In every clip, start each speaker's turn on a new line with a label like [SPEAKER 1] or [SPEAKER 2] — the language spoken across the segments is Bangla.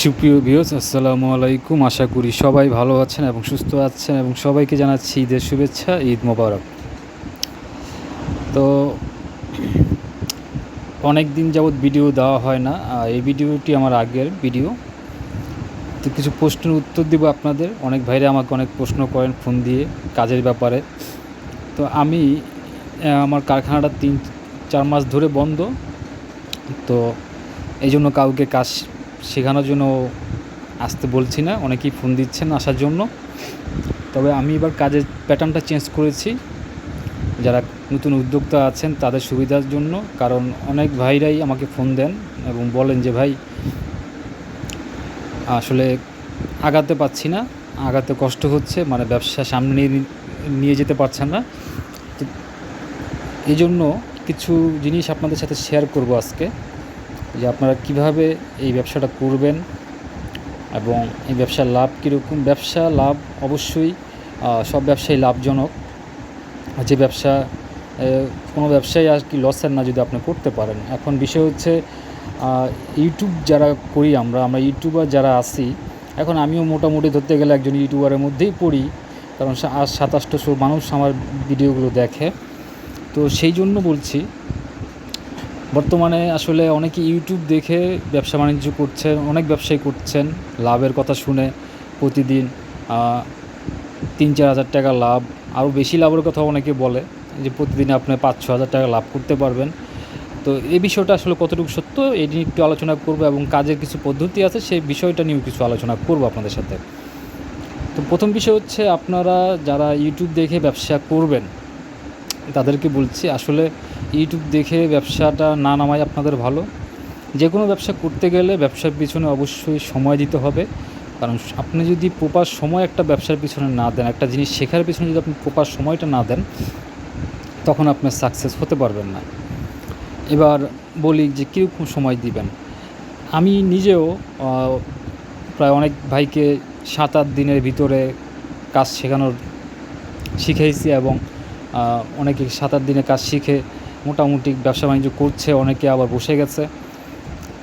[SPEAKER 1] সুপ্রিয় ভিউস আসসালামু আলাইকুম। আশা করি সবাই ভালো আছেন এবং সুস্থ আছেন এবং সবাইকে জানাচ্ছি ঈদের শুভেচ্ছা, ঈদ মোবারক। তো অনেক দিন যাবৎ ভিডিও দেওয়া হয় না এই ভিডিওটি আমার আগের ভিডিও। তো কিছু প্রশ্নের উত্তর দিব আপনাদের। অনেক ভাইরা আমাকে অনেক প্রশ্ন করেন ফোন দিয়ে কাজের ব্যাপারে। তো আমি আমার কারখানাটা তিন, চার মাস ধরে বন্ধ। তো এই জন্য কাউকে কাজ শেখানোর জন্য আসতে বলছি না, অনেকেই ফোন দিচ্ছেন আসার জন্য। তবে আমি এবার কাজের প্যাটার্নটা চেঞ্জ করেছি। যারা নতুন উদ্যোক্তা আছেন, তাদের সুবিধার জন্য। কারণ অনেক ভাইরাই আমাকে ফোন দেন এবং বলেন যে, ভাই, আসলে আগাতে পাচ্ছি না, আগাতে কষ্ট হচ্ছে মানে ব্যবসা সামনে নিয়ে যেতে পারছেন না। তো এই জন্য কিছু জিনিস আপনাদের সাথে শেয়ার করব আজকে। যে আপনারা কীভাবে এই ব্যবসাটা করবেন এবং এই ব্যবসার লাভ কীরকম? ব্যবসা লাভ অবশ্যই সব ব্যবসায় লাভজনক। যে ব্যবসা কোনো ব্যবসায় আর কি লসের না যদি আপনি করতে পারেন। এখন বিষয় হচ্ছে ইউটিউব যারা করি আমরা আমরা ইউটিউবার যারা আছি, এখন আমিও মোটামুটি ধরতে গেলে একজন ইউটিউবারের মধ্যেই পড়ি। কারণ আজ সাতাশটোশো মানুষ আমার ভিডিওগুলো দেখে। তো সেই জন্য বলছি বর্তমানে আসলে অনেকে ইউটিউব দেখে ব্যবসা বাণিজ্য করছেন, অনেক ব্যবসায়ী করছেন, লাভের কথা শুনে প্রতিদিন তিন চার হাজার টাকা লাভ, আরও বেশি লাভের কথা অনেকে বলে, যে প্রতিদিন আপনি পাঁচ ছ হাজার টাকা লাভ করতে পারবেন। তো এই বিষয়টা আসলে কতটুকু সত্য, এই নিয়ে একটু আলোচনা করব এবং কাজের কিছু পদ্ধতি আছে, সেই বিষয়টা নিয়েও কিছু আলোচনা করব আপনাদের সাথে। তো প্রথম বিষয় হচ্ছে, আপনারা যারা ইউটিউব দেখে ব্যবসা করবেন তাদেরকে বলছি, আসলে ইউটিউব দেখে ব্যবসাটা না নামাই আপনাদের ভালো। যে কোনো ব্যবসা করতে গেলে ব্যবসার পিছনে অবশ্যই সময় দিতে হবে। কারণ আপনি যদি প্রপার সময় একটা ব্যবসার পিছনে না দেন, একটা জিনিস শেখার পিছনে যদি আপনি প্রপার সময়টা না দেন, তখন আপনি সাকসেস হতে পারবেন না। এবার বলি যে কীরকম সময় দিবেন? আমি নিজেও প্রায় অনেক ভাইকে সাত আট দিনের ভিতরে কাজ শেখানোর শিখাইছি এবং অনেকে সাত আট দিনে কাজ শিখে মোটামুটি ব্যবসা বাণিজ্য করছে, অনেকে আবার বসে গেছে।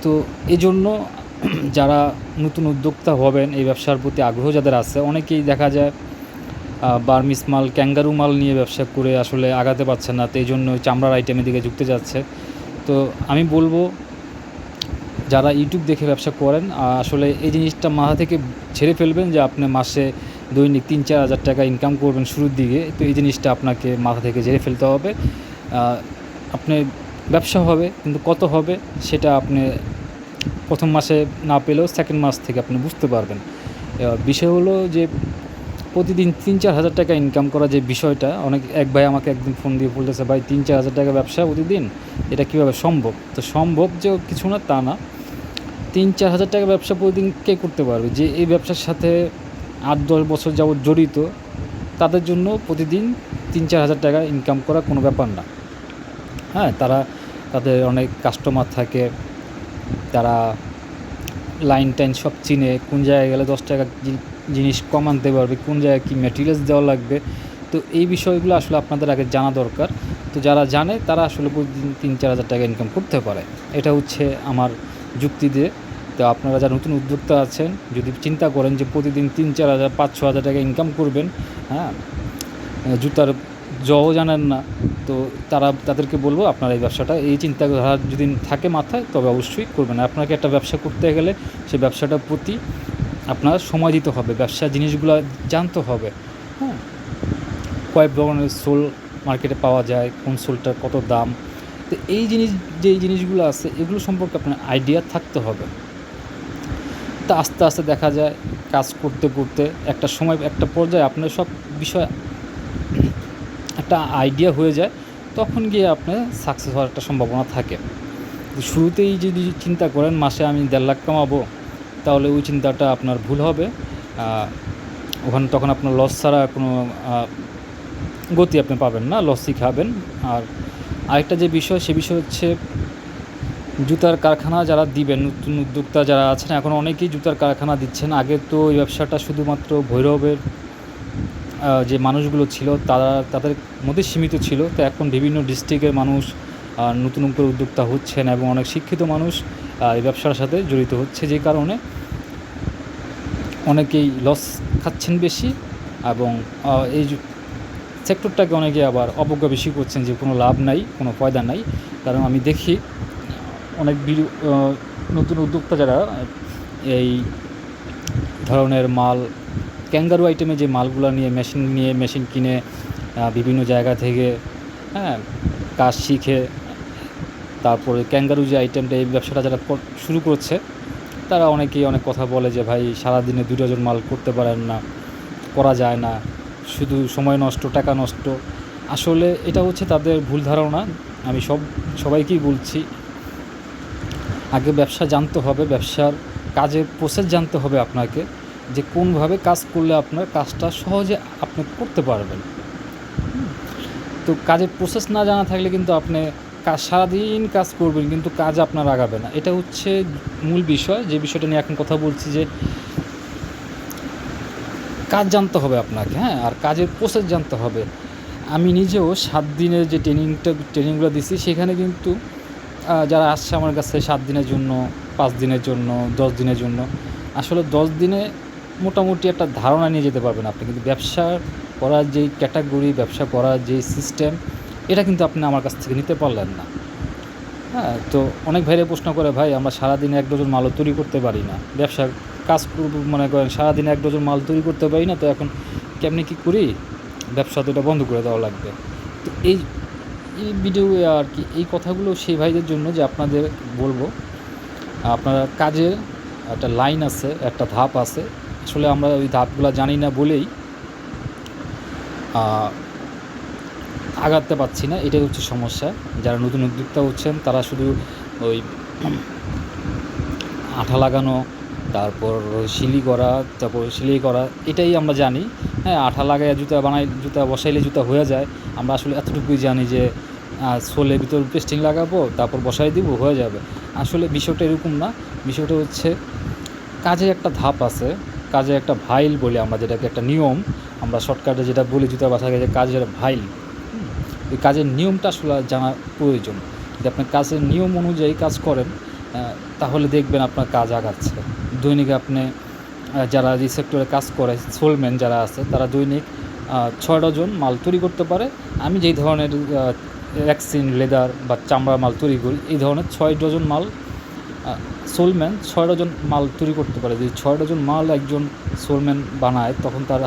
[SPEAKER 1] তো এই জন্য যারা নতুন উদ্যোক্তা হবেন, এই ব্যবসার প্রতি আগ্রহ যাদের আছে, অনেকেই দেখা যায় বার্মিস মাল, ক্যাঙ্গারু মাল নিয়ে ব্যবসা করে আসলে আগাতে পারছে না, তো এই জন্য চামড়ার আইটেমের দিকে ঝুঁকতে যাচ্ছে। তো আমি বলব, যারা ইউটিউব দেখে ব্যবসা করেন আসলে এই জিনিসটা মাথা থেকে ছেড়ে ফেলবেন যে আপনি মাসে দৈনিক তিন চার হাজার টাকা ইনকাম করবেন শুরুর দিকে, তো এই জিনিসটা আপনাকে মাথা থেকে ঝেড়ে ফেলতে হবে। আপনি ব্যবসা হবে, কিন্তু কত হবে সেটা আপনি প্রথম মাসে না পেলেও সেকেন্ড মাস থেকে আপনি বুঝতে পারবেন। বিষয় হলো যে প্রতিদিন তিন চার হাজার টাকা ইনকাম করা যে বিষয়টা, অনেক এক ভাই আমাকে একদিন ফোন দিয়ে বলতেছে, ভাই, তিন চার হাজার টাকা ব্যবসা প্রতিদিন? এটা কীভাবে সম্ভব? তো সম্ভব যে কিছু না তা না। তিন চার হাজার টাকা ব্যবসা প্রতিদিন কে করতে পারবে? যে এই ব্যবসার সাথে আট, দশ বছর যাবৎ জড়িত, তাদের জন্য প্রতিদিন তিন, চার হাজার টাকা ইনকাম করা কোনো ব্যাপার না। হ্যাঁ তারা তাদের অনেক কাস্টমার থাকে, তারা লাইন টাইন সব চিনে, কোন জায়গায় গেলে দশ টাকা জিনিস কম আনতে পারবে, কোন জায়গায় কী ম্যাটেরিয়ালস দেওয়া লাগবে। তো এই বিষয়গুলো আসলে আপনাদের আগে জানা দরকার। তো যারা জানে, তারা আসলে প্রতিদিন তিন, চার হাজার টাকা ইনকাম করতে পারে। এটা হচ্ছে আমার যুক্তি দিয়ে। তো আপনারা যারা নতুন উদ্যোক্তা আছেন, যদি চিন্তা করেন যে প্রতিদিন তিন, চার হাজার, পাঁচ, ছ হাজার টাকা ইনকাম করবেন হ্যাঁ জুতার জও জানেন না, তো তারা, তাদেরকে বলব আপনার এই ব্যবসাটা, এই চিন্তাধারা যদি থাকে মাথায়, তবে অবশ্যই করবেন। আপনাকে একটা ব্যবসা করতে গেলে সেই ব্যবসাটার প্রতি আপনার সময় দিতে হবে, ব্যবসা জিনিসগুলো জানতে হবে হ্যাঁ। কয়েক ধরনের সোল মার্কেটে পাওয়া যায়, কোন সোলটার কত দাম, তো এই জিনিস যে জিনিসগুলো আছে, এগুলো সম্পর্কে আপনার আইডিয়া থাকতে হবে। তা আস্তে আস্তে দেখা যায় কাজ করতে করতে একটা সময়, একটা পর্যায়ে আপনার সব বিষয় একটা আইডিয়া হয়ে যায়, তখন গিয়ে আপনার সাকসেস হওয়ার একটা সম্ভাবনা থাকে। শুরুতেই যদি চিন্তা করেন মাসে আমি দেড় লাখ কামাবো, তাহলে ওই চিন্তাটা আপনার ভুল হবে। ওখানে তখন আপনার লস ছাড়া কোনো গতি আপনি পাবেন না লসই খাবেন। আর আরেকটা যে বিষয়, সে বিষয় হচ্ছে জুতার কারখানা যারা দিবেন, নতুন উদ্যোক্তা যারা আছেন, এখন অনেকেই জুতার কারখানা দিচ্ছেন। আগে তো এই ব্যবসাটা শুধুমাত্র ভৈরবের যে মানুষগুলো ছিল, তারা, তাদের মধ্যে সীমিত ছিল। তো এখন বিভিন্ন ডিস্ট্রিক্টের মানুষ নতুন করে উদ্যোক্তা হচ্ছেন এবং অনেক শিক্ষিত মানুষ এই ব্যবসার সাথে জড়িত হচ্ছে। যে কারণে অনেকেই লস খাচ্ছেন বেশি এবং এই সেক্টরটাকে অনেকে আবার অবজ্ঞা বেশি করছেন যে কোনো লাভ নাই, কোনো ফয়দা নাই। কারণ আমি দেখি অনেক আহ, নতুন উদ্যোক্তা যারা এই ধরনের মাল ক্যাঙ্গারু আইটেমে যে মালগুলো নিয়ে মেশিন নিয়ে মেশিন কিনে বিভিন্ন জায়গা থেকে হ্যাঁ কাজ শিখে তারপরে ক্যাঙ্গারু যে আইটেমটা এই ব্যবসাটা যারা শুরু করছে তারা অনেকেই অনেক কথা বলে যে ভাই সারাদিনে দু ডজন মাল করতে পারেন না করা যায় না শুধু সময় নষ্ট টাকা নষ্ট। আসলে এটা হচ্ছে তাদের ভুল ধারণা আমি সব সবাইকেই বলছি। আগে ব্যবসা জানতে হবে, ব্যবসার কাজের প্রসেস জানতে হবে আপনাকে, যে কোনভাবে কাজ করলে আপনার কাজটা সহজে আপনি করতে পারবেন। তো কাজের প্রসেস না জানা থাকলে কিন্তু আপনি কাজ সারাদিন কাজ করবেন কিন্তু কাজ আপনার আগাবে না। এটা হচ্ছে মূল বিষয়, যে বিষয়টা নিয়ে এখন কথা বলছি যে কাজ জানতে হবে আপনাকে হ্যাঁ আর কাজের প্রসেস জানতে হবে। আমি নিজেও সাত দিনের যে ট্রেনিংটা ট্রেনিংগুলো দিছি, সেখানে কিন্তু যারা আসছে আমার কাছে সাত দিনের জন্য, পাঁচ দিনের জন্য, দশ দিনের জন্য, আসলে দশ দিনে মোটামুটি একটা ধারণা নিয়ে যেতে পারবেন আপনি। কিন্তু ব্যবসা করার যেই ক্যাটাগরি, ব্যবসা করার যেই সিস্টেম, এটা কিন্তু আপনি আমার কাছ থেকে নিতে পারলেন না। হ্যাঁ তো অনেক ভাইরে প্রশ্ন করে, ভাই, আমরা সারাদিনে এক ডজন মালও তৈরি করতে পারি না। ব্যবসার কাজ করব মনে করেন, সারাদিনে এক ডজন মাল তৈরি করতে পারি না, তো এখন কেমনি কী করি? ব্যবসা তো এটা বন্ধ করে দেওয়া লাগবে। তো এই এই ভিডিও আর কি, এই কথাগুলো সেই ভাইদের জন্য যে আপনাদের বলব। আপনারা কাজের একটা লাইন আছে, একটা ধাপ আছে। আসলে আমরা ওই ধাপগুলো জানি না বলেই আগাতে পারছি না। এটাই হচ্ছে সমস্যা। যারা নতুন উদ্যোক্তা হচ্ছেন, তারা শুধু ওই আঠা লাগানো, তারপর সিলি করা, তারপর সিলাই করা, এটাই আমরা জানি। হ্যাঁ আঠা লাগায় জুতা বানাই, জুতা বসাইলে জুতা হয়ে যায়। আমরা আসলে এতটুকুই জানি যে সোলের ভিতর পেস্টিং লাগাবো, তারপর বসাই দিব, হয়ে যাবে। আসলে বিষয়টা এরকম না, বিষয়টা হচ্ছে কাজের একটা ধাপ আছে, কাজে একটা ভাইল বলি আমরা যেটাকে একটা নিয়ম, আমরা শর্টকাটে যেটা বলি জুতা বাসায় যে কাজের ভাইল। এই কাজের নিয়মটা আসলে জানা প্রয়োজন। যদি আপনি কাজের নিয়ম অনুযায়ী কাজ করেন তাহলে দেখবেন আপনার কাজ আগাচ্ছে। দৈনিক আপনি যারা যে সেক্টরে কাজ করে সোলম্যান যারা আছে, তারা দৈনিক ছয় ডজন মাল তৈরি করতে পারে। আমি যেই ধরনের ভ্যাকসিন, লেদার বা চামড়া মাল তৈরি করি। এই ধরনের ছয় ডজন মাল সোলম্যান ছয় ডজন মাল তৈরি করতে পারে। যদি ছয় ডজন মাল একজন সোলম্যান বানায়, তখন তার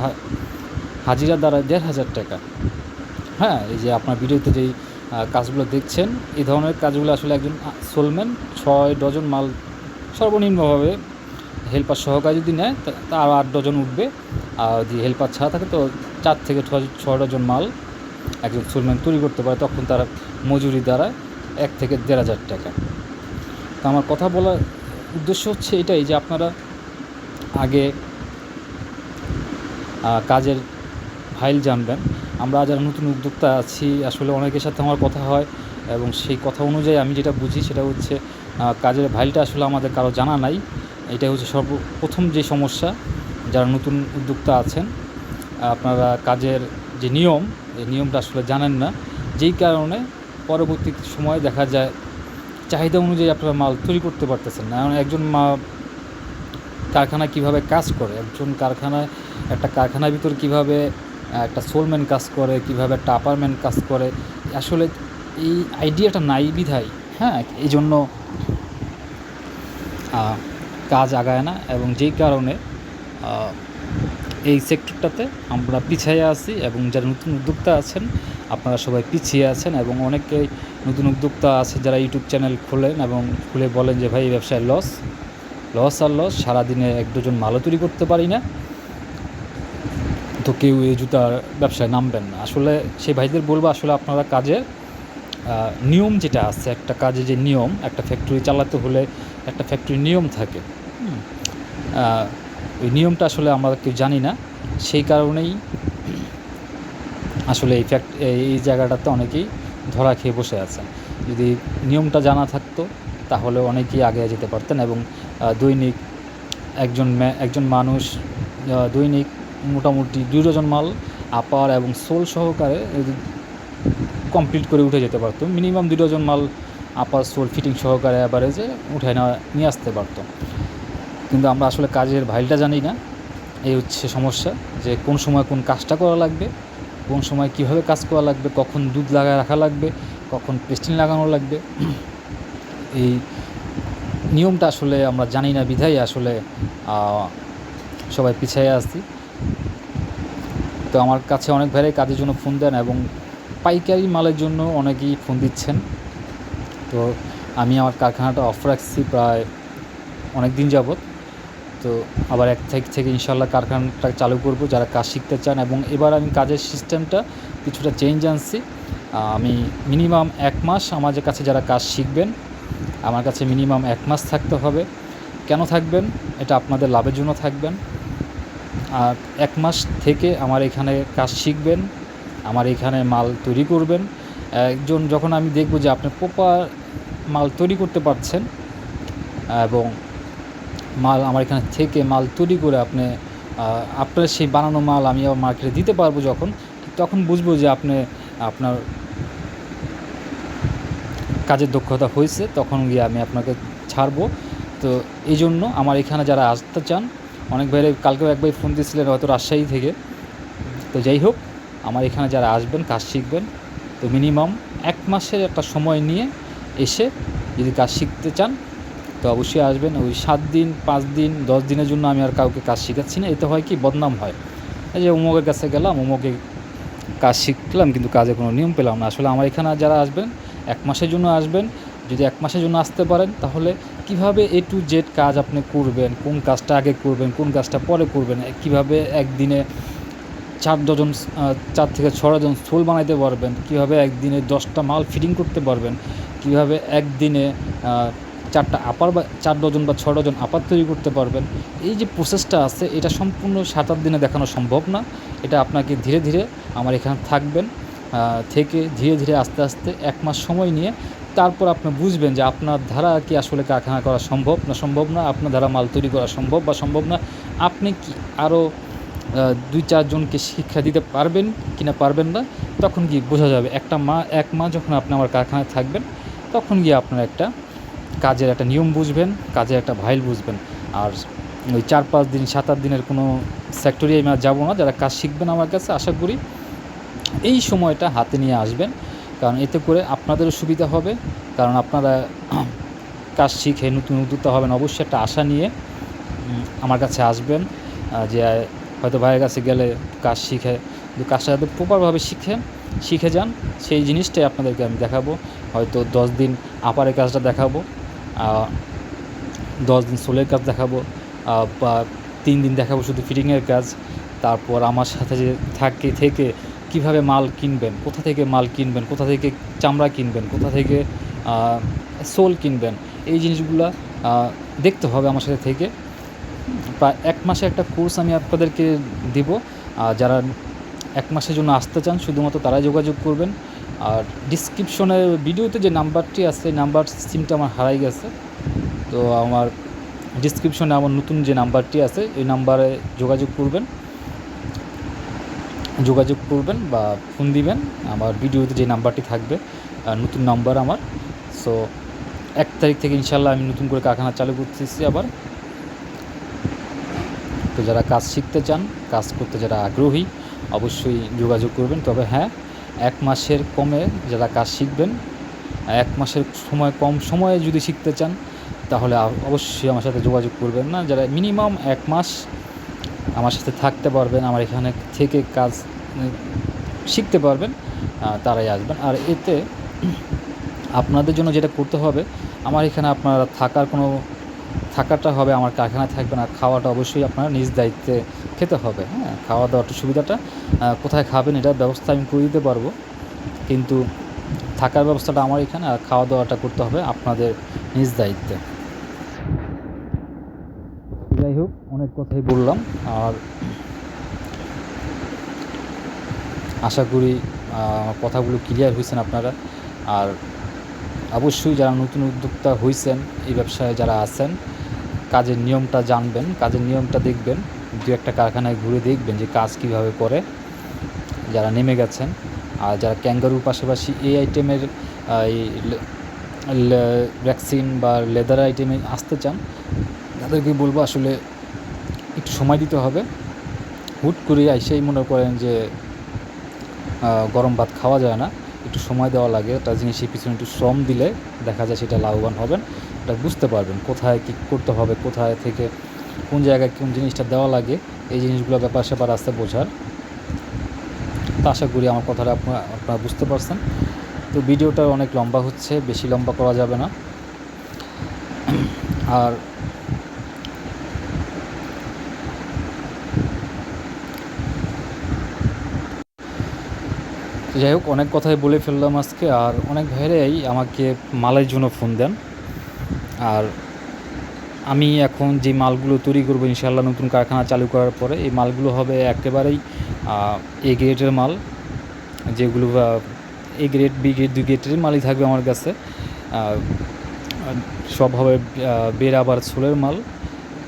[SPEAKER 1] হাজিরা দ্বারা দেড় হাজার টাকা। হ্যাঁ এই যে আপনার ভিডিওতে যেই কাজগুলো দেখছেন, এই ধরনের কাজগুলো আসলে একজন সোলম্যান ছয় ডজন মাল সর্বনিম্নভাবে হেল্পার সহকারে যদি নেয়, তা আরও আট ডজন উঠবে। আর যদি হেল্পার ছাড়া থাকে, তো চার থেকে ছয় ছয় ডজন মাল একজন সোলম্যান তৈরি করতে পারে, তখন তারা মজুরি দ্বারা এক থেকে দেড় হাজার টাকা। তো আমার কথা বলার উদ্দেশ্য হচ্ছে এটাই যে আপনারা আগে কাজের ফাইল জানবেন। আমরা যারা নতুন উদ্যোক্তা আছি, আসলে অনেকের সাথে আমার কথা হয় এবং সেই কথা অনুযায়ী আমি যেটা বুঝি সেটা হচ্ছে কাজের ভাইলটা আসলে আমাদের কারও জানা নাই। এটা হচ্ছে সর্বপ্রথম যে সমস্যা, যারা নতুন উদ্যোক্তা আছেন, আপনারা কাজের যে নিয়ম নিয়মটা আসলে জানেন না। যেই কারণে পরবর্তী সময়ে দেখা যায়, চাহিদা অনুযায়ী আপনারা মাল তৈরি করতে পারতেছেন না। এখন একজন মা কারখানা কীভাবে কাজ করে? একজন কারখানায়, একটা কারখানার ভিতর কীভাবে একটা সোলম্যান কাজ করে, কীভাবে একটা আপারম্যান কাজ করে? আসলে এই আইডিয়াটা নাই বিধায় হ্যাঁ? এই জন্য কাজ আগায় না এবং যেই কারণে এই সেক্টরটাতে আমরা পিছিয়ে আছি এবং যারা নতুন উদ্যোক্তা আছেন আপনারা সবাই পিছিয়ে আছেন এবং অনেকেই নতুন উদ্যোক্তা আছে যারা ইউটিউব চ্যানেল খোলেন এবং খুলে বলেন যে ভাই এই ব্যবসায় লস লস আর লস সারাদিনে এক দুজন মালও তৈরি করতে পারি না। তো কেউ এই জুতার ব্যবসায় নামবেন না। আসলে সেই ভাইদের বলব আসলে আপনারা আহ, নিয়ম যেটা আছে একটা কাজে যে নিয়ম একটা ফ্যাক্টরি চালাতে হলে একটা ফ্যাক্টরির নিয়ম থাকে। ওই নিয়মটা আসলে আমরা কেউ জানি না। সেই কারণেই আসলে এই ফ্যাক্ট এই জায়গাটাতে অনেকেই ধরা খেয়ে বসে আছেন। যদি নিয়মটা জানা থাকতো, তাহলে অনেকেই আগে যেতে পারতেন এবং দৈনিক একজন একজন মানুষ দৈনিক মোটামুটি দুই ডজন মাল আপার এবং সোল সহকারে কমপ্লিট করে উঠে যেতে পারতো। মিনিমাম দুই ডজন মাল আপার সোল ফিটিং সহকারে অ্যাভারেজে উঠে নেওয়া, নিয়ে আসতে পারতো। কিন্তু আমরা আসলে কাজের ভাইলটা জানি না। এই হচ্ছে সমস্যা যে কোন সময় কোন কাজটা করা লাগবে, কোন সময় কীভাবে কাজ করা লাগবে, কখন দুধ লাগায় রাখা লাগবে, কখন পেস্টিন লাগানো লাগবে। এই নিয়মটা আসলে আমরা জানি না, বিধাই আসলে সবাই পিছিয়ে আসছি তো আমার কাছে অনেক ভাইরাই কাজের জন্য ফোন দেন এবং পাইকারি মালের জন্য অনেকেই ফোন দিচ্ছেন। তো আমি আমার কারখানাটা অফ রাখছি প্রায় অনেক দিন যাবৎ। তো আবার এক তারিখ থেকে ইনশাল্লাহ কারখানাটা চালু করব, যারা কাজ শিখতে চান। এবং এবার আমি কাজের সিস্টেমটা কিছুটা চেঞ্জ আনছি। আমি মিনিমাম এক মাস আমাদের কাছে যারা কাজ শিখবেন, আমার কাছে মিনিমাম এক মাস থাকতে হবে। কেন থাকবেন? এটা আপনাদের লাভের জন্য থাকবেন। আর এক মাস থেকে আমার এখানে কাজ শিখবেন, আমার এখানে মাল তৈরি করবেন। একজন যখন আমি দেখব যে আপনি প্রপার মাল তৈরি করতে পারছেন, এবং মাল, আমার এখানে থেকে মাল তৈরি করে আপনি আপনার সেই বানানো মাল আমি আবার মার্কেটে দিতে পারব যখন তখন বুঝব যে আপনি, আপনার কাজের দক্ষতা হয়েছে, তখন গিয়ে আমি আপনাকে ছাড়বো। তো এই জন্য আমার এখানে যারা আসতে চান, অনেক ভাইরে কালকেও এক ভাই ফোন দিয়েছিলেন হয়তো রাজশাহী থেকে। তো যাই হোক, আমার এখানে যারা আসবেন, কাজ শিখবেন, তো মিনিমাম এক মাসের একটা সময় নিয়ে এসে যদি কাজ শিখতে চান তো অবশ্যই আসবেন। ওই সাত দিন, পাঁচ দিন, দশ দিনের জন্য আমি আর কাউকে কাজ শেখাচ্ছি না। এতে হয় কি? বদনাম হয়। এই যে অমুকের কাছে গেলাম অমুকে কাজ শিখলাম কিন্তু কাজে কোনো নিয়ম পেলাম না। আসলে আমার এখানে যারা আসবেন, এক মাসের জন্য আসবেন, যদি এক মাসের জন্য আসতে পারেন, তাহলে কীভাবে এ টু জেড কাজ আপনি করবেন? কোন কাজটা আগে করবেন? কোন কাজটা পরে করবেন? কীভাবে একদিনে চার ডজন চার থেকে ছ ডজন সোল বানাইতে পারবেন? কীভাবে একদিনে দশটা মাল ফিটিং করতে পারবেন? কীভাবে একদিনে চারটা আপার বা চার ডজন বা ছ ডজন আপার তৈরি করতে পারবেন। এই যে প্রসেসটা আছে, এটা সম্পূর্ণ সাত আট দিনে দেখানো সম্ভব না। এটা আপনাকে ধীরে ধীরে আমার এখানে থাকবেন থেকে ধীরে ধীরে আস্তে আস্তে এক মাস সময় নিয়ে তারপর আপনি বুঝবেন যে আপনার ধারা কি আসলে কারখানা করা সম্ভব না সম্ভব না, আপনার ধারা মাল তৈরি করা সম্ভব বা সম্ভব না। আপনি কি আরও দুই চারজনকে শিক্ষা দিতে পারবেন কি না পারবেন না, তখন গিয়ে বোঝা যাবে। একটা মা, এক মা যখন আপনি আমার কারখানায় থাকবেন, তখন গিয়ে আপনার একটা কাজের একটা নিয়ম বুঝবেন, কাজের একটা ভাইল বুঝবেন। আর ওই চার পাঁচ দিন, সাত আট দিনের কোনো সেক্টরে আমি আর যাব না, যারা কাজ শিখবেন আমার কাছে, আশা করি এই সময়টা হাতে নিয়ে আসবেন। কারণ এতে করে আপনাদেরও সুবিধা হবে, কারণ আপনারা কাজ শিখে নতুন উদ্যোক্তা হবেন, অবশ্যই একটা আশা নিয়ে আমার কাছে আসবেন যে, হয়তো ভাইয়ের কাছে গেলে কাজ শিখে কিন্তু কাজটা যাতে প্রপারভাবে শিখে শিখে যান, সেই জিনিসটাই আপনাদেরকে আমি দেখাবো। হয়তো দশ দিন আপারের কাজটা দেখাবো। দশ দিন সোলের কাজ দেখাবো বা তিন দিন দেখাবো শুধু ফিটিংয়ের কাজ। তারপর আমার সাথে যে থাকে, থেকে কীভাবে মাল কিনবেন, কোথা থেকে মাল কিনবেন, কোথা থেকে চামড়া কিনবেন, কোথা থেকে সোল কিনবেন, এই জিনিসগুলো দেখতে হবে আমার সাথে থেকে। প্রায় এক মাসে একটা কোর্স আমি আপনাদেরকে দেব। যারা এক মাসের জন্য আসতে চান, শুধুমাত্র তারাই যোগাযোগ করবেন। আর ডিসক্রিপশনের ভিডিওতে যে নাম্বারটি আছে নাম্বার সিমটা আমার হারাই গেছে। তো আমার ডিসক্রিপশনে আমার নতুন যে নাম্বারটি আছে, এই নাম্বারে যোগাযোগ করবেন। যোগাযোগ করবেন বা ফোন দিবেন, আমার ভিডিওতে যে নাম্বারটি থাকবে নতুন নাম্বার আমার। সো এক তারিখ থেকে ইনশাল্লাহ আমি নতুন করে কারখানা চালু করতেছি আবার। তো যারা কাজ শিখতে চান, কাজ করতে যারা আগ্রহী, অবশ্যই যোগাযোগ করবেন। তবে হ্যাঁ এক মাসের কমে যারা কাজ শিখবেন, এক মাসের সময় কম সময়ে যদি শিখতে চান, তাহলে অবশ্যই আমার সাথে যোগাযোগ করবেন না। যারা মিনিমাম এক মাস আমার সাথে থাকতে পারবেন, আমার এখানে থেকে কাজ শিখতে পারবেন তারাই আসবেন। আর এতে আপনাদের জন্য যেটা করতে হবে, আমার এখানে আপনারা থাকার কোনো, থাকাটা হবে, আমার কারখানায় থাকবে না খাওয়াটা অবশ্যই আপনারা নিজ দায়িত্বে খেতে হবে হ্যাঁ খাওয়া দাওয়াটা সুবিধাটা কোথায় খাবেন এটার ব্যবস্থা আমি করে দিতে পারব। কিন্তু থাকার ব্যবস্থাটা আমার এখানে আর খাওয়া দাওয়াটা করতে হবে আপনাদের নিজ দায়িত্বে। যাই হোক, অনেক কথাই বললাম আর আশা করি কথাগুলো ক্লিয়ার হয়েছেন আপনারা। আর অবশ্যই যারা নতুন উদ্যোক্তা হয়েছেন এই ব্যবসায় যারা আছেন, কাজের নিয়মটা জানবেন, কাজের নিয়মটা দেখবেন। দু একটা কারখানায় ঘুরে দেখবেন যে কাজ কীভাবে করে, যারা নেমে গেছেন। আর যারা ক্যাঙ্গারুর পাশাপাশি এই আইটেমের এই ভ্যাকসিন বা লেদার আইটেমে আসতে চান, তাদেরকে বলব আসলে একটু সময় দিতে হবে। হুট করে আইসেই মনে করেন যে গরম ভাত খাওয়া যায় না। একটু সময় দেওয়া লাগে, একটা জিনিসের পিছনে একটু শ্রম দিলে দেখা যায় সেটা লাভবান হবেন। এটা বুঝতে পারবেন কোথায় কী করতে হবে, কোথায় থেকে কোন জায়গায় কোন জিনিসটা দেওয়া লাগে, এই জিনিসগুলো ব্যাপার স্যাপার আসতে বোঝার। তো আশা করি আমার কথাটা আপনারা আপনারা বুঝতে পারছেন। তো ভিডিওটা অনেক লম্বা হচ্ছে, বেশি লম্বা করা যাবে না। আর যাই হোক, অনেক কথাই বলে ফেললাম আজকে, আর অনেক ভাইরাই আমাকে মালের জন্য ফোন দেন। আর আমি এখন যে মালগুলো তৈরি করব ইনশাল্লাহ নতুন কারখানা চালু করার পরে, এই মালগুলো হবে একেবারেই এ গ্রেডের মাল, যেগুলো এ গ্রেড বি গ্রেড দুই গ্রেডের মালই থাকবে আমার কাছে। সব হবে বের আবার সোলের মাল।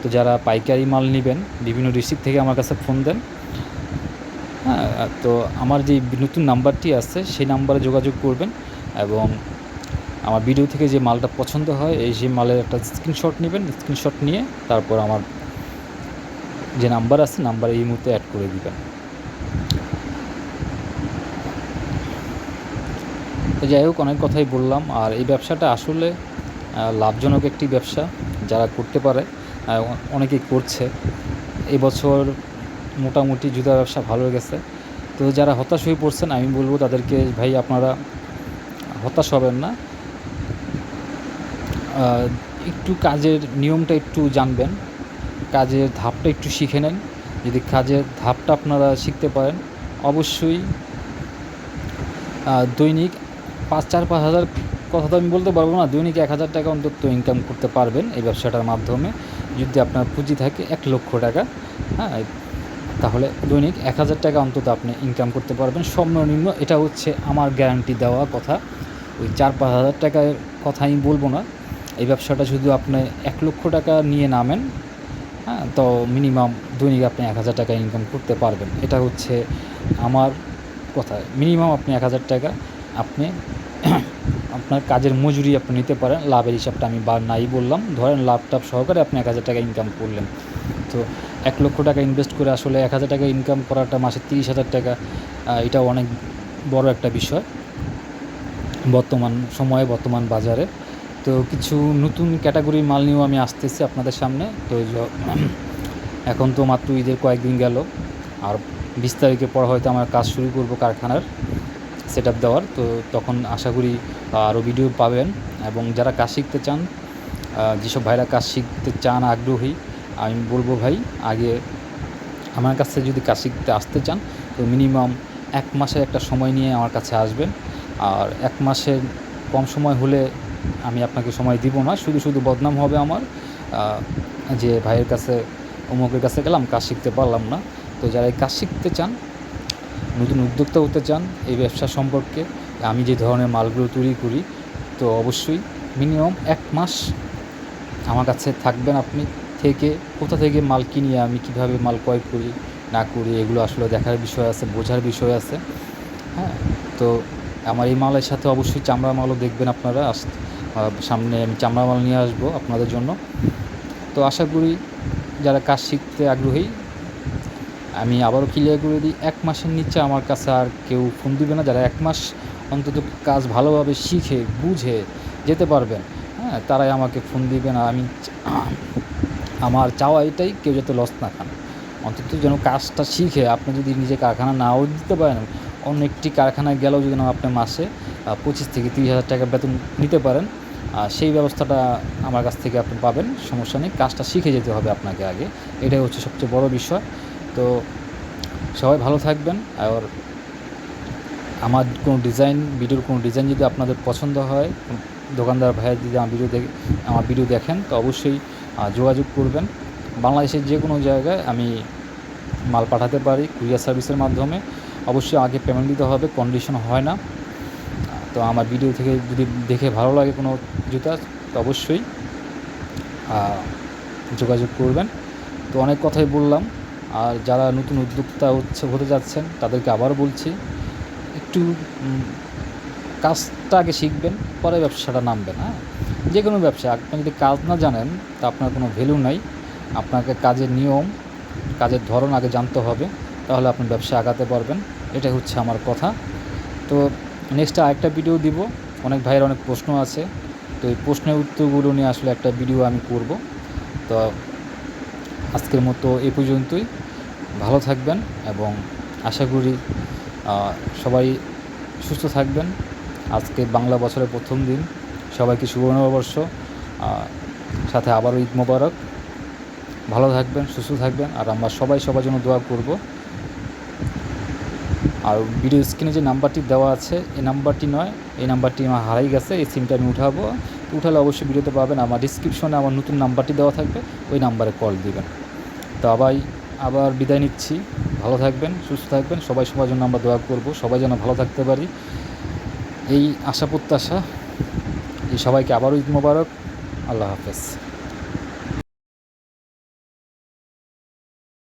[SPEAKER 1] তো যারা পাইকারি মাল নেবেন, বিভিন্ন ডিস্ট্রিক্ট থেকে আমার কাছে ফোন দেন। হ্যাঁ তো আমার যে নতুন নাম্বারটি আছে, সেই নাম্বারে যোগাযোগ করবেন এবং আমার ভিডিও থেকে যে মালটা পছন্দ হয়, এই যে মালের একটা স্ক্রিনশট নেবেন স্ক্রিনশট নিয়ে তারপর আমার যে নাম্বার আছে নাম্বার এই মুহূর্তে অ্যাড করে দিবেন। তো যাই হোক, অনেক কথাই বললাম। আর এই ব্যবসাটা আসলে লাভজনক একটি ব্যবসা যারা করতে পারে অনেকেই করছে। এবছর মোটামুটি জুতা ব্যবসা ভালো গেছে। তো যারা হতাশ হয়ে পড়ছেন, আমি বলব তাদেরকে, ভাই, আপনারা হতাশ হবেন না। একটু কাজের নিয়মটা একটু জানবেন, কাজের ধাপটা একটু শিখে নেন। যদি কাজের ধাপটা আপনারা শিখতে পারেন, অবশ্যই দৈনিক পাঁচ, চার, পাঁচ হাজার, কথা তো আমি বলতে পারব না, দৈনিক এক হাজার টাকা অন্তত ইনকাম করতে পারবেন এই ব্যবসাটার মাধ্যমে। যদি আপনার পুঁজি থাকে এক লক্ষ টাকা হ্যাঁ তাহলে দৈনিক এক হাজার টাকা অন্তত আপনি ইনকাম করতে পারবেন। সর্বনিম্ন এটা হচ্ছে আমার গ্যারান্টি দেওয়া কথা। ওই চার, পাঁচ হাজার টাকার কথা আমি বলব না। এই ব্যবসাটা শুধু আপনি এক লক্ষ টাকা নিয়ে নামেন হ্যাঁ তো মিনিমাম দৈনিক আপনি এক হাজার টাকা ইনকাম করতে পারবেন। এটা হচ্ছে আমার কথা। মিনিমাম আপনি এক হাজার টাকা আপনি আপনার কাজের মজুরি আপনি নিতে পারেন। লাভের হিসাবটা আমি বা নাই বললাম। ধরেন লাভ টাভ সহকারে আপনি এক হাজার টাকা ইনকাম করলেন। তো এক লক্ষ টাকা ইনভেস্ট করে আসলে এক হাজার টাকা ইনকাম করাটা মাসে তিরিশ হাজার টাকা এটা অনেক বড় একটা বিষয়। বর্তমান সময়ে, বর্তমান বাজারে। তো কিছু নতুন ক্যাটাগরির মাল নিয়েও আমি আসতেছি আপনাদের সামনে। তো এখন তো মাত্র ঈদের কয়েকদিন গেল। আর বিশ তারিখে পর হয়তো আমার কাজ শুরু করব কারখানার সেট আপ দেওয়ার। তো তখন আশা করি আরও ভিডিও পাবেন। এবং যারা কাজ শিখতে চান যেসব ভাইরা কাজ শিখতে চান, আগ্রহী, আমি বলব ভাই, আগে আমার কাছে যদি কাজ শিখতে আসতে চান, তো মিনিমাম এক মাসের একটা সময় নিয়ে আমার কাছে আসবেন। আর এক মাসের কম সময় হলে আমি আপনাকে সময় দিব না, শুধু শুধু বদনাম হবে আমার। যে ভাইয়ের কাছে, অমুকের কাছে গেলাম, কাজ শিখতে পারলাম না। তো যারা এই কাজ শিখতে চান, নতুন উদ্যোক্তা হতে চান, এই ব্যবসা সম্পর্কে আমি যে ধরনের মালগুলো তৈরি করি, তো অবশ্যই মিনিমাম এক মাস আমার কাছে থাকবেন আপনি। থেকে, কোথা থেকে মাল কিনি, আমি কীভাবে মাল ক্রয় করি, না করি, এগুলো আসলে দেখার বিষয় আছে, বোঝার বিষয় আছে। হ্যাঁ তো আমার এই মালের সাথে অবশ্যই চামড়া মালও দেখবেন আপনারা। সামনে আমি চামড়া মাল নিয়ে আসব আপনাদের জন্য। তো আশা করি যারা কাজ শিখতে আগ্রহী, আমি আবারও ক্লিয়ার করে দিই, এক মাসের নিচে আমার কাছে আর কেউ ফোন দিবে না। যারা এক মাস অন্তত কাজ ভালোভাবে শিখে, বুঝে যেতে পারবেন হ্যাঁ তারাই আমাকে ফোন দিবেন। আর আমি আমার চাওয়া এটাই, কেউ যাতে লস না খান। অন্তত যেন কাজটা শিখে। আপনি যদি নিজে কারখানা নাও দিতে পারেন, অন্য একটি কারখানায় গেলেও যদি না আপনি মাসে পঁচিশ থেকে তিরিশ হাজার টাকা বেতন নিতে পারেন সেই ব্যবস্থাটা আমার কাছ থেকে আপনি পাবেন, সমস্যা নেই। কাজটা শিখে যেতে হবে আপনাকে আগে। এটাই হচ্ছে সবচেয়ে বড় বিষয়। তো সবাই ভালো থাকবেন। আর আমার কোনো ডিজাইন, ভিডিওর কোনো ডিজাইন যদি আপনাদের পছন্দ হয়, দোকানদার ভাইয়া যদি আমার ভিডিও দেখে, আমার ভিডিও দেখেন, তো অবশ্যই যোগাযোগ করবেন। বাংলাদেশের যে কোনো জায়গায় আমি মাল পাঠাতে পারি, কুরিয়ার সার্ভিসের মাধ্যমে। অবশ্যই আগে পেমেন্ট দিতে হবে কন্ডিশন হয় না। তো আমার ভিডিও থেকে যদি দেখে ভালো লাগে কোনো জুতা, তো অবশ্যই যোগাযোগ করবেন। তো অনেক কথাই বললাম। আর যারা নতুন উদ্যোক্তা হচ্ছে, হতে যাচ্ছেন, তাদেরকে আবার বলছি, একটু কাজটা আগে শিখবেন, পরে ব্যবসাটা নামবেন হ্যাঁ? যে কোনো ব্যবসা, আপনি যদি কাজ না জানেন, তা আপনার কোনো ভ্যালু নাই। আপনাকে কাজের নিয়ম, কাজের ধরন আগে জানতে হবে, তাহলে আপনি ব্যবসা আগাতে পারবেন। এটা হচ্ছে আমার কথা। তো নেক্সট আরেকটা ভিডিও দিব। অনেক ভাইয়ের অনেক প্রশ্ন আছে। তো এই প্রশ্নের উত্তরগুলো নিয়ে আসলে একটা ভিডিও আমি করব। তো আজকের মতো এ পর্যন্তই। ভালো থাকবেন এবং আশা করি সবাই সুস্থ থাকবেন। আজকে বাংলা বছরের প্রথম দিন। সবাইকে শুভ নববর্ষ সাথে আবারও ঈদ মোবারক। ভালো থাকবেন, সুস্থ থাকবেন। আর আমরা সবাই সবার জন্য দোয়া করব। আর ভিডিও স্ক্রিনে যে নাম্বারটি দেওয়া আছে এই নাম্বারটি নয়, এই নাম্বারটি আমার হারাই গেছে, এই সিমটা আমি উঠাবো। উঠালে অবশ্যই ভিডিওতে পাবেন, আমার ডিসক্রিপশনে আমার নতুন নাম্বারটি দেওয়া থাকবে, ওই নাম্বারে কল দিবেন। তো আবার আবার বিদায় নিচ্ছি। ভালো থাকবেন, সুস্থ থাকবেন, সবাই সবার জন্য আমরা দোয়া করব, সবাই যেন ভালো থাকতে পারি। এই আশা প্রত্যাশা এই সবাইকে আবারও ঈদ মোবারক। আল্লাহ হাফেজ।